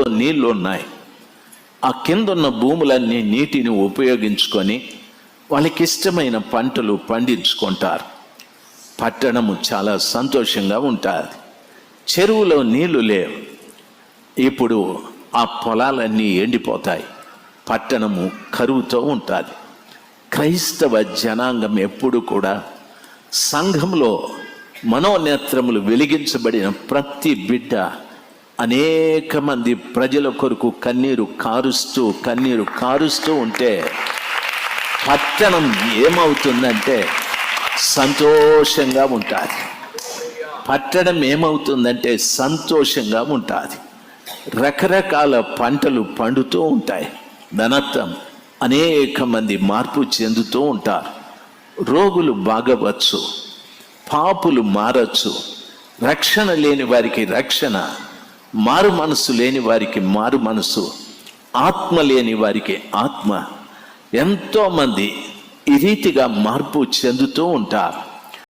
నీళ్ళు ఉన్నాయి. ఆ కింద ఉన్న భూములన్నీ నీటిని ఉపయోగించుకొని వాళ్ళకి ఇష్టమైన పంటలు పండించుకుంటారు. పట్టణము చాలా సంతోషంగా ఉంటుంది. చెరువులో నీళ్ళు లేవు. ఇప్పుడు ఆ పొలాలన్నీ ఎండిపోతాయి. పట్టణము కరువుతో ఉంటుంది. క్రైస్తవ జనాంగం ఎప్పుడు కూడా సంఘంలో మనోనేత్రములు వెలిగించబడిన ప్రతి బిడ్డ అనేక మంది ప్రజల కొరకు కన్నీరు కారుస్తూ కన్నీరు కారుస్తూ ఉంటే పట్టణం ఏమవుతుందంటే సంతోషంగా ఉంటుంది. పట్టణం ఏమవుతుందంటే సంతోషంగా ఉంటుంది. రకరకాల పంటలు పండుతూ ఉంటాయి. ధనత్వం అనేక మంది మార్పు చెందుతూ ఉంటారు. రోగులు బాగవచ్చు పాపులు మారచ్చు రక్షణ లేని వారికి రక్షణ మారు మనసు లేని వారికి మారు మనస్సు ఆత్మ లేని వారికి ఆత్మ. ఎంతోమంది ఈ రీతిగా మార్పు చెందుతూ ఉంటారు.